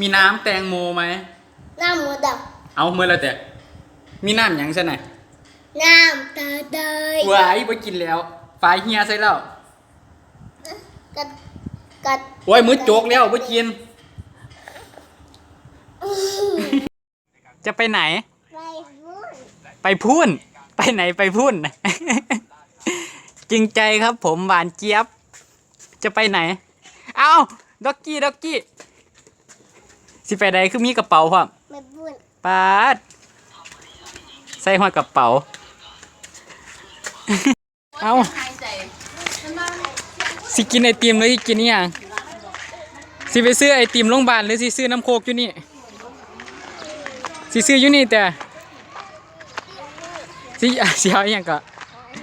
มีน้ำแตงโมไหม น้ำหมูดเอาเมื่อไรแต่มีน้ำหยังใช่ไหนำน้ำตาเตยหวายไปกินแล้วฝายเฮียใส่แล้วกัดกัดโอ้ยมือโจกแล้วไปกินจะไปไหน ไปพูดไปพูนไปไหนไปพูน จริงใจครับผมหวานเจี๊ยบ จะไปไหน เอาด็อกกี้ด็อกกี้ สิไปใดคือมีกระเป๋าพร้อมไม่พูดปาดใส่หัวกระเป๋า เอาสิกินไอติมหรือสิกินนี่ยังสิไปซื้อไอติมโรงพยาบาลหรือสิซื้อน้ำโคกอยู่นี่สิซื้ออยู่นี่แต่สิอะเสียวอหย่างก็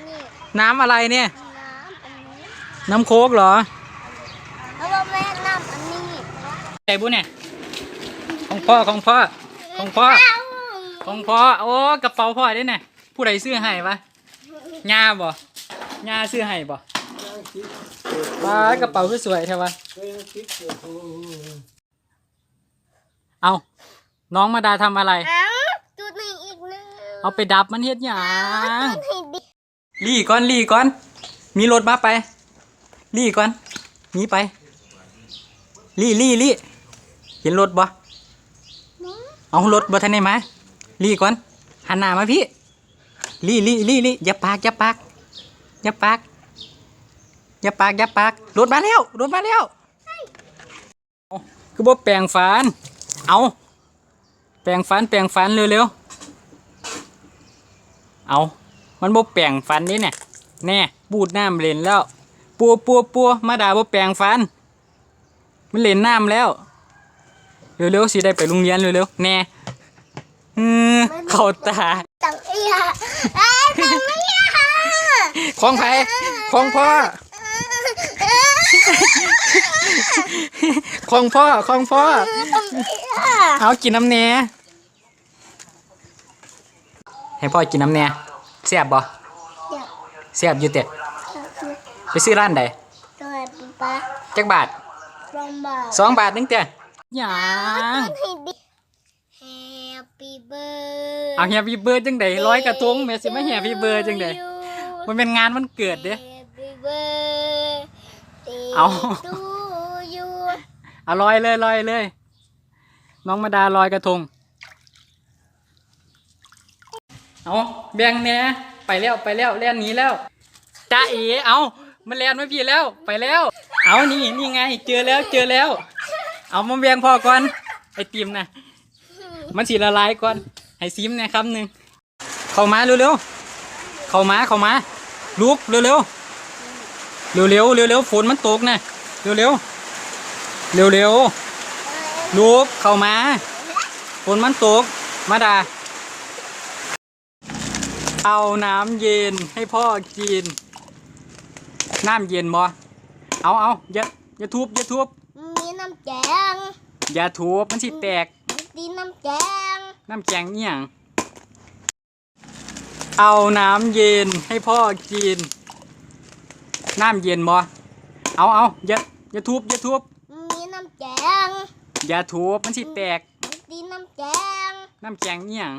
นี่น้ำอะไรเนี่ย น้ำอันนี้น้ำโคกเหรอแล้วก็แม่น้ำอันนี้ใจบุเนี่ย ของพ่อของพ่อของพ่อเอ้าของพ่อโอ้กระเป๋าพ่อได้เนี่ยผู้ใดซื้อให้ปะยาบ่ยาซื้อให้บ่ป้ากระเป๋าคือสวยใช่ปะเอาน้องมาดาทำอะไรเอ้าจุดนี้อีกหนึงเอาไปดับมันเฮ็ดหยังจุดให้ดิลี่ก่อนลี่ก่อน มีรถมาไปลี่ก่อนหนีไปลี่ลี่ลี่เห็นรถบ่ เอารถบ่ทันได้มาลี่ก่อนหันหน้ามาพี่ลี่ลี่ลี่ลี่อย่าปากอย่าปากอย่าปากอย่าปากอย่าปากรถมาแล้วรถมาแล้วคือบ่แปลงฟันเอาแปลงฟันแปลงฟันเร็วๆ เอามันบ่แปลงฟันนี่เนี่ยแน่บูดน้ำเล่นแล้ว ปัวปัวปัวมาด่าบ่แปลงฟัน มันเล่นน้ำแล้ว เร็วๆสิได้ไปโรงเรียนเร็วๆแน่อือเข้าตาตังเอียเอ้ยตังเอียของไผของพ่อของพ่อของพ่อตังเอียเอากินน้ำแหน่ให้พ่อกินน้ำแหน่แซ่บบ่เดี๋ยวแซ่บอยู่แต่ไปซื้อร้านใดตัวป๊าจักบาทลองบอกสองบาทนึงแต่ หยังจุดให้ดิ Happy birthday เอาแฮปปี้เบิร์ดจังไดร้อยกระทงแม่สิมาแฮปปี้เบิร์ดจังไดมันเป็นงานวันเกิดเด้ Happy birthday เอา to you เอาลอยเลยลอยเลย น้องมาดาลอยกระทง เอาแบ่งแหน่ไปแล้วไปแล้วแล่นหนีแล้วจ้าเอ๋เอามันแล่นมาพี่แล้วไปแล้ว เอานี่นี่ไง เจอแล้วเจอแล้ว เอามาแบ่งพอก่อนไอติมนะมันสีละลายก่อนให้ซิมนะคำหนึ่งเข้ามาเร็วๆเข้ามาเข้ามาลุกเร็วๆเร็วๆเร็วๆฝนมันตกนะเร็วๆเร็วๆลุกเข้ามาฝนมันตกมาดาเอาน้ำเย็นให้พ่อกิน น้ำเย็นบ่เอาเอาอย่าอย่าทุบอย่าทุบมีน้ำแกง อย่าทุบมันสิแตกมีน้ำแกงน้ำแกงเอี่ยงเอาน้ำเย็นให้พ่อกิน น้ำเย็นบ่เอาเอาอย่าอย่าทุบอย่าทุบมีน้ำแกงอย่าทุบมันสิแตกมีน้ำแกงน้ำแกงเอี่ยง